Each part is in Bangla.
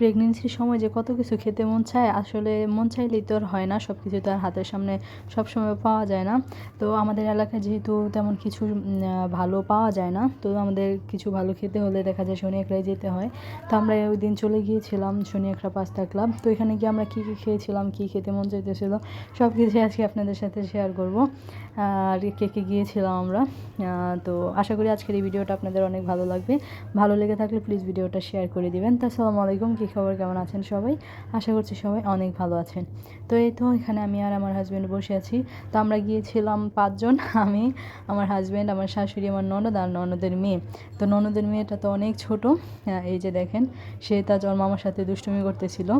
প্রেগনেন্সির সময় যে কত কিছু খেতে মন চায়, আসলে মন চাইলেই তো আর হয় না সব কিছু তো আর হাতের সামনে সব সময় পাওয়া যায় না। তো আমাদের এলাকায় যেহেতু তেমন কিছু ভালো পাওয়া যায় না, তো আমাদের কিছু ভালো খেতে হলে দেখা যায় শনি একরাই যেতে হয়। তো আমরা ওই দিন চলে গিয়েছিলাম শনি একরা পাস্তা ক্লাব। তো এখানে গিয়ে আমরা কী কী খেয়েছিলাম, কী খেতে মন চাইতেছিল সব কিছু আজকে আপনাদের সাথে শেয়ার করব। আর কে কে গিয়েছিলাম আমরা তো আশা করি আজকের এই ভিডিওটা আপনাদের অনেক ভালো লাগবে। ভালো লেগে থাকলে প্লিজ ভিডিওটা শেয়ার করে দিবেন। তো আসসালামু আলাইকুম কী খবর, কেমন আছেন সবাই? আশা করছি সবাই অনেক ভালো আছেন। তো এই তো এখানে আমি আর আমার হাজব্যান্ড বসে আছি। তো আমরা গিয়েছিলাম পাঁচজন, আমি, আমার হাজব্যান্ড আমার শাশুড়ি, আমার ননদ আর ননদের মেয়ে। তো ননদের মেয়েটা তো অনেক ছোট। এই যে দেখেন, সে তার ওর মামার সাথে দুষ্টুমি করতেছিল।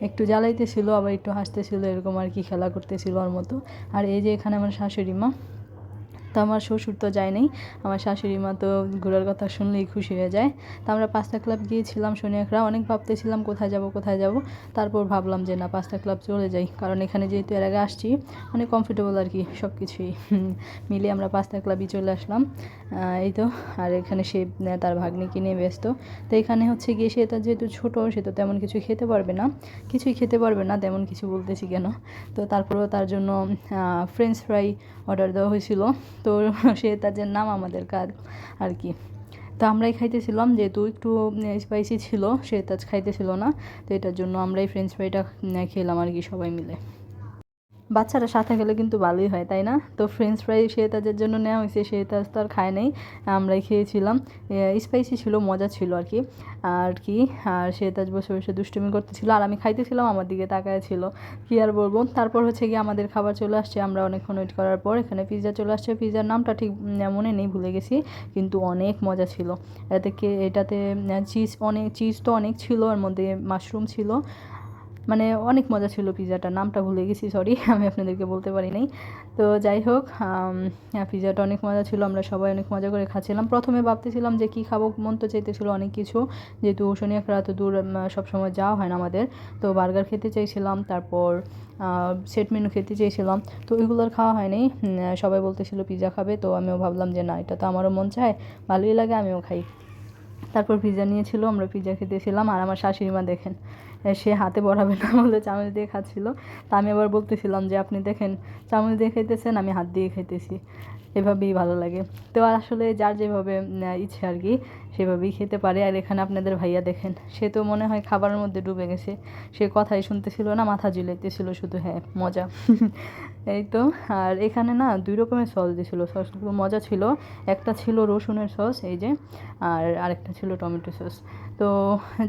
একটু জ্বালাইতেছিল, আবার একটু হাসতেছিল, এরকম আর কি খেলা করতেছিল ওর মতো। আর এই যে এখানে আমার শাশুড়ি মা তো আমার শ্বশুর তো যায় নাই, আমার শাশুড়ি মা তো ঘোরার কথা শুনলেই খুশি হয়ে যায়। তো আমরা পাঁচটা ক্লাব গিয়েছিলাম শনি একরা অনেক ভাবতেছিলাম কোথায় যাব কোথায় যাব। তারপর ভাবলাম যে না, পাঁচটা ক্লাব চলে যাই, কারণ এখানে যেহেতু এর আগে আসছি অনেক কমফোর্টেবল আর কি সব কিছুই মিলে আমরা পাঁচটা ক্লাবই চলে আসলাম। এই তো, আর এখানে সে, তার ভাগ্নিকে নিয়ে ব্যস্ত। তো এখানে হচ্ছে গিয়ে সে তার যেহেতু ছোটো, সে তো তেমন কিছু খেতে পারবে না। কিছুই খেতে পারবে না, তেমন কিছু বলতেছি কেন? তো তারপরেও তার জন্য ফ্রেঞ্চ ফ্রাই অর্ডার দেওয়া হয়েছিল। তো সে তাদের নাম আমাদের কাজ আর কি। তো আমরাই খাইতেছিলাম, যেহেতু একটু স্পাইসি ছিল, সে তাজ খাইতেছিল না, তো এটার জন্য আমরাই ফ্রেঞ্চ ফ্রাইটা খেলাম আর কি সবাই মিলে। বাচ্চারা সাথে গেলে কিন্তু ভালোই হয়, তাই না? তো ফ্রেঞ্চ ফ্রাই তাদের জন্য নেওয়া হয়েছে, সে তাজ তো আর খায় নাই। আমরাই খেয়েছিলাম। স্পাইসি ছিল, মজা ছিল আর কি। আর কি, আর সে তাজ বসে বসে দুষ্টুমি করতেছিল। আর আমি খাইতেছিলাম, আমার দিকে তাকায় ছিল। কি আর বলব? তারপর হচ্ছে গিয়ে আমাদের খাবার চলে আসছে, আমরা অনেকক্ষণ ওয়েট করার পর এখানে পিৎজা চলে আসছে। পিৎজার নামটা ঠিক মনে নেই, ভুলে গেছি। কিন্তু অনেক মজা ছিল। এতে কে, এটাতে চিজ অনেক চিজ তো অনেক ছিল, এর মধ্যে মাশরুম ছিল। মানে অনেক মজা ছিল পিৎজাটার নামটা ভুলে গেছি সরি আমি আপনাদেরকে বলতে পারি নাই। তো যাই হোক পিৎজাটা অনেক মজা ছিল, আমরা সবাই অনেক মজা করে খাচ্ছিলাম। প্রথমে ভাবতেছিলাম যে কী খাব, মন তো চাইতেছিল অনেক কিছু। যেহেতু শনি একটা এত দূর সবসময় যাওয়া হয় না আমাদের, তো বার্গার খেতে চাইছিলাম, তারপর সেট মেনু খেতে চেয়েছিলাম তো ওইগুলোর খাওয়া হয়নি সবাই বলতেছিল পিৎজা খাবে, তো আমিও ভাবলাম যে না, এটা তো আমারও মন চায়, ভালোই লাগে, আমিও খাই। তারপর পিজা নিয়েছিল, আমরা পিৎজা খেতেছিলাম আর আমার শাশুড়ি মা দেখেন, সে হাতে বড়াবে না বলে চামচ দিয়ে খাচ্ছিল। তা আমি আবার বলতেছিলাম যে, আপনি দেখেন, চামচ দিয়ে খেতেছেন আমি হাত দিয়ে খেতেছি এভাবেই ভালো লাগে। তো আসলে যার যেভাবে ইচ্ছে আর কি, সেভাবেই খেতে পারে। আর এখানে আপনাদের ভাইয়া দেখেন, সে তো মনে হয় খাবারের মধ্যে ডুবে গেছে। সে কথাই শুনতেছিল না, মাথা ঝুলাইতেছিল শুধু হ্যাঁ মজা। এই তো, আর এখানে না দুই রকমের সস দিয়েছিল। সসগুলো মজা ছিল। একটা ছিল রসুনের সস, এই যে, আর আরেকটা ছিল টমেটো সস। তো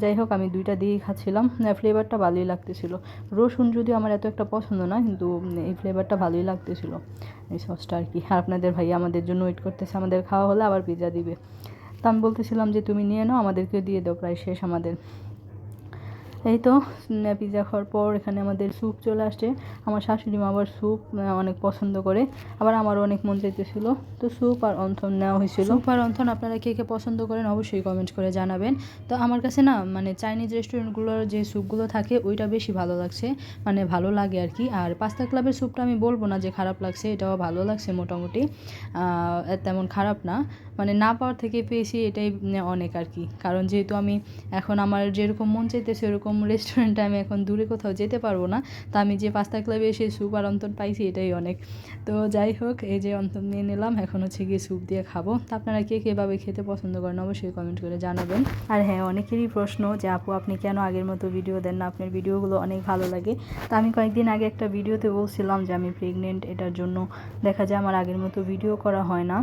যাই হোক, আমি দুইটা দিয়েই খাচ্ছিলাম। ফ্লেভারটা ভালোই লাগতেছিল। রসুন যদিও আমার এত একটা পছন্দ না, কিন্তু এই ফ্লেভারটা ভালোই লাগতেছিল। এই সসটা আর কি। আর আপনাদের ভাই আমাদের জন্য ওয়েট করতেছে। আমাদের খাওয়া হলে আবার পিৎজা দিবে। তা আমি বলতেছিলাম যে, তুমি নিয়ে নাও আমাদেরকে দিয়ে দাও। প্রায় শেষ আমাদের। এই তো পিৎজা খাওয়ার পর এখানে আমাদের স্যুপ চলে আসছে। আমার শাশুড়ি মা আবার স্যুপ অনেক পছন্দ করে। আবার আমারও অনেক মন চাইতেছিল। তো স্যুপ আর অন্থন নেওয়া হয়েছিল। স্যুপ আর অন্থন আপনারা কে কে পছন্দ করেন অবশ্যই কমেন্ট করে জানাবেন। তো আমার কাছে না মানে চাইনিজ রেস্টুরেন্টগুলোর যে স্যুপগুলো থাকে, ওইটা বেশি ভালো লাগছে। মানে ভালো লাগে আর কি। আর পাস্তা ক্লাবের স্যুপটা আমি বলব না যে খারাপ লাগছে, এটাও ভালো লাগছে মোটামুটি। তেমন খারাপ না। মানে না পাওয়ার থেকে পেয়েছি এটাই অনেক আর কি। কারণ যেহেতু আমি এখন আমার যেরকম মন চাইতেছে, ওরকম রেস্টুরেন্টে আমি এখন দূরে কোথাও যেতে পারব না। তা আমি যে পাস্তা ক্লাবে এসে স্যুপ আর অন্তন পাইছি, এটাই অনেক। তো যাই হোক, এই যে অন্তন নিয়ে নিলাম, এখন হচ্ছে গিয়ে স্যুপ দিয়ে খাব। তো আপনারা কে কীভাবে খেতে পছন্দ করেন, অবশ্যই কমেন্ট করে জানাবেন। আর হ্যাঁ অনেকেরই প্রশ্ন যে, আপু, আপনি কেন আগের মতো ভিডিও দেন না? আপনার ভিডিওগুলো অনেক ভালো লাগে। তা আমি কয়েকদিন আগে একটা ভিডিওতে বলছিলাম যে, আমি প্রেগনেন্ট এটার জন্য দেখা যায় আমার আগের মতো ভিডিও করা হয় না।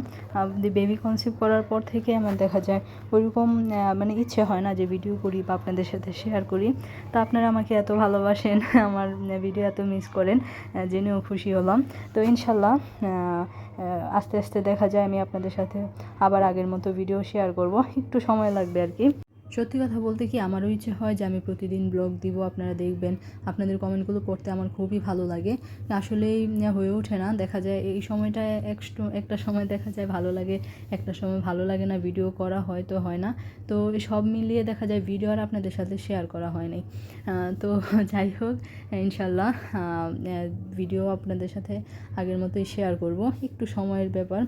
বেবি কনসিভ করার পর থেকে আমার দেখা যায় ওইরকম মানে ইচ্ছে হয় না যে ভিডিও করি বা আপনাদের সাথে শেয়ার করি। তো আপনারা আমাকে এত ভালোবাসেন, আমার ভিডিও এত মিস করেন জেনেও খুশি হলাম। তো ইনশাল্লাহ আস্তে আস্তে দেখা যায়, আমি আপনাদের সাথে আবার আগের মতো ভিডিও শেয়ার করব। একটু সময় লাগবে আর কি। সত্যি কথা বলতে কি আমারও ইচ্ছে হয় যে আমি প্রতিদিন ব্লগ দিব, আপনারা দেখবেন। আপনাদের কমেন্টগুলো পড়তে আমার খুবই ভালো লাগে। আসলেই হয়ে ওঠে না, দেখা যায় এই সময়টা একটু একটা সময় দেখা যায় ভালো লাগে, একটা সময় ভালো লাগে না, ভিডিও করা হয়তো হয় না। তো সব মিলিয়ে দেখা যায় ভিডিও আর আপনাদের সাথে শেয়ার করা হয় নাই। তো যাই হোক ইনশাল্লাহ ভিডিও আপনাদের সাথে আগের মতোই শেয়ার করব, একটু সময়ের ব্যাপার।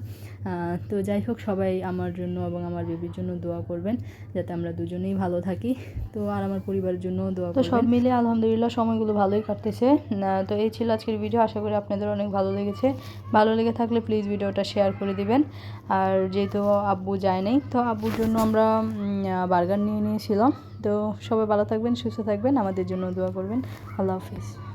তো যাই হোক, সবাই আমার জন্য এবং আমার বেবির জন্য দোয়া করবেন, যাতে আমরা দুজন জন্যই ভালো থাকি। তো আর আমার পরিবারের জন্য দোয়া তো সব মিলে আলহামদুলিল্লাহ সময়গুলো ভালোই কাটতেছে। তো এই ছিল আজকের ভিডিও। আশা করি আপনাদের অনেক ভালো লেগেছে। ভালো লেগে থাকলে প্লিজ ভিডিওটা শেয়ার করে দিবেন। আর যেহেতু আব্বু যায় নাই তো আব্বুর জন্য আমরা বার্গার নিয়ে নিয়েছিলাম। তো সবাই ভালো থাকবেন সুস্থ থাকবেন। আমাদের জন্য দোয়া করবেন। আল্লাহ হাফিজ।